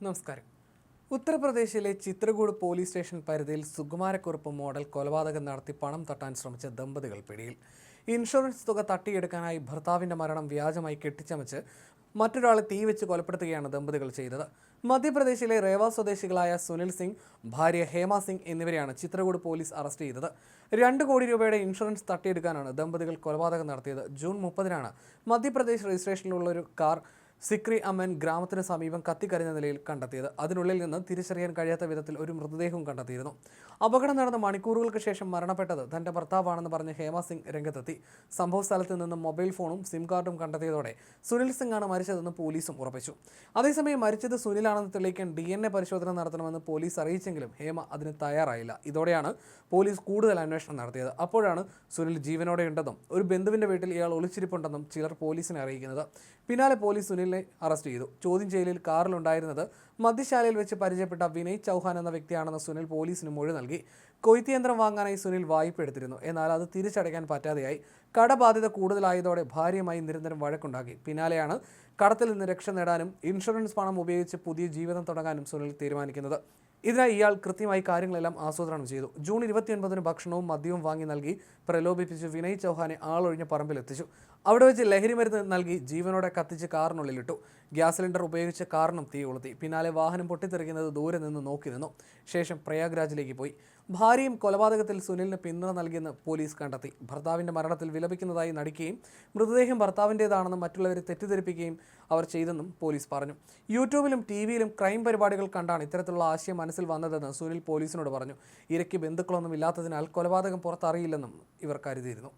നമസ്കാരം. ഉത്തർപ്രദേശിലെ Chitrakoot police station പരിധിയിൽ സുകുമാരക്കുറുപ്പ് മോഡൽ കൊലപാതകം നടത്തി പണം തട്ടാൻ ശ്രമിച്ച ദമ്പതികൾ പിടിയിൽ. ഇൻഷുറൻസ് തുക തട്ടിയെടുക്കാനായി ഭർത്താവിന്റെ മരണം വ്യാജമായി കെട്ടിച്ചമച്ച് മറ്റൊരാളെ തീവെച്ച് കൊലപ്പെടുത്തുകയാണ് ദമ്പതികൾ ചെയ്തത്. മധ്യപ്രദേശിലെ റേവ സ്വദേശികളായ സുനിൽ സിംഗ് ഭാര്യ ഹേമ സിംഗ് എന്നിവരെയാണ് ചിത്രകൂട് പോലീസ് അറസ്റ്റ് ചെയ്തത്. രണ്ട് കോടി രൂപയുടെ ഇൻഷുറൻസ് തട്ടിയെടുക്കാനാണ് ദമ്പതികൾ കൊലപാതകം നടത്തിയത്. ജൂൺ മുപ്പതിനാണ് മധ്യപ്രദേശ് രജിസ്ട്രേഷനിലുള്ള ഒരു കാർ സിക്രി അമ്മൻ ഗ്രാമത്തിന് സമീപം കത്തിക്കരിഞ്ഞ നിലയിൽ കണ്ടെത്തിയത്. അതിനുള്ളിൽ നിന്ന് തിരിച്ചറിയാൻ കഴിയാത്ത വിധത്തിൽ ഒരു മൃതദേഹവും കണ്ടെത്തിയിരുന്നു. അപകടം നടന്ന മണിക്കൂറുകൾക്ക് ശേഷം മരണപ്പെട്ടത് തന്റെ ഭർത്താവാണെന്ന് പറഞ്ഞ് ഹേമ സിംഗ് രംഗത്തെത്തി. സംഭവ സ്ഥലത്ത് നിന്ന് മൊബൈൽ ഫോണും സിം കാർഡും കണ്ടെത്തിയതോടെ സുനിൽ സിംഗ് ആണ് മരിച്ചതെന്ന് പോലീസും ഉറപ്പിച്ചു. അതേസമയം മരിച്ചത് സുനിലാണെന്ന് തെളിയിക്കാൻ ഡി എൻ എ പരിശോധന നടത്തണമെന്ന് പോലീസ് അറിയിച്ചെങ്കിലും ഹേമ അതിന് തയ്യാറായില്ല. ഇതോടെയാണ് പോലീസ് കൂടുതൽ അന്വേഷണം നടത്തിയത്. അപ്പോഴാണ് സുനിൽ ജീവനോടെയുണ്ടെന്നും ഒരു ബന്ധുവിന്റെ വീട്ടിൽ ഇയാൾ ഒളിച്ചിരിപ്പുണ്ടെന്നും ചിലർ പോലീസിനെ അറിയിക്കുന്നത്. പിന്നാലെ പോലീസ് സുനിലിനെ അറസ്റ്റ് ചെയ്തു. ചോദ്യം ചെയ്യലിൽ കാറിലുണ്ടായിരുന്നത് മദ്യശാലയിൽ വെച്ച് പരിചയപ്പെട്ട വിനയ് ചൗഹാൻ എന്ന വ്യക്തിയാണെന്ന് സുനിൽ പോലീസിന് മൊഴി നൽകി. കൊയ്ത്ത് യന്ത്രം വാങ്ങാനായി സുനിൽ വായ്പ എടുത്തിരുന്നു. എന്നാൽ അത് തിരിച്ചടയ്ക്കാൻ പറ്റാതെയായി. കടബാധ്യത കൂടുതലായതോടെ ഭാര്യയുമായി നിരന്തരം വഴക്കുണ്ടാക്കി. പിന്നാലെയാണ് കടത്തിൽ നിന്ന് രക്ഷ നേടാനും ഇൻഷുറൻസ് പണം ഉപയോഗിച്ച് പുതിയ ജീവിതം തുടങ്ങാനും സുനിൽ തീരുമാനിക്കുന്നത്. ഇതിനായി ഇയാൾ കൃത്യമായി കാര്യങ്ങളെല്ലാം ആസൂത്രണം ചെയ്തു. ജൂൺ ഇരുപത്തിയൊൻപതിന് ഭക്ഷണവും മദ്യവും വാങ്ങി നൽകി പ്രലോഭിപ്പിച്ച് വിനയ് ചൗഹാനെ ആളൊഴിഞ്ഞ പറമ്പിലെത്തിച്ചു അവിടെ വെച്ച് ലഹരി മരുന്ന് നൽകി ജീവനോടെ കത്തിച്ച് കാറിനുള്ളിലിട്ടു. ഗ്യാസ് സിലിണ്ടർ ഉപയോഗിച്ച് കാറിനും തീ കൊളുത്തി. പിന്നാലെ വാഹനം പൊട്ടിത്തെറിക്കുന്നത് ദൂരെ നിന്ന് നോക്കി നിന്നു. ശേഷം പ്രയാഗ്രാജിലേക്ക് പോയി. ഭാര്യയും കൊലപാതകത്തിൽ സുനിലിന് പിന്തുണ നൽകിയെന്ന് പോലീസ് കണ്ടെത്തി. ഭർത്താവിന്റെ മരണത്തിൽ വിലപിക്കുന്നതായി നടിക്കുകയും മൃതദേഹം ഭർത്താവിന്റെതാണെന്ന് മറ്റുള്ളവരെ തെറ്റിദ്ധരിപ്പിക്കുകയും അവർ ചെയ്തെന്നും പോലീസ് പറഞ്ഞു. യൂട്യൂബിലും ടി വിയിലും ക്രൈം പരിപാടികൾ കണ്ടാണ് ഇത്തരത്തിലുള്ള ആശയം മനസ്സിൽ വന്നതെന്ന് സുനിൽ പോലീസിനോട് പറഞ്ഞു. ഇരയ്ക്ക് ബന്ധുക്കളൊന്നും ഇല്ലാത്തതിനാൽ കൊലപാതകം പുറത്തറിയില്ലെന്നും ഇവർ കരുതിയിരുന്നു.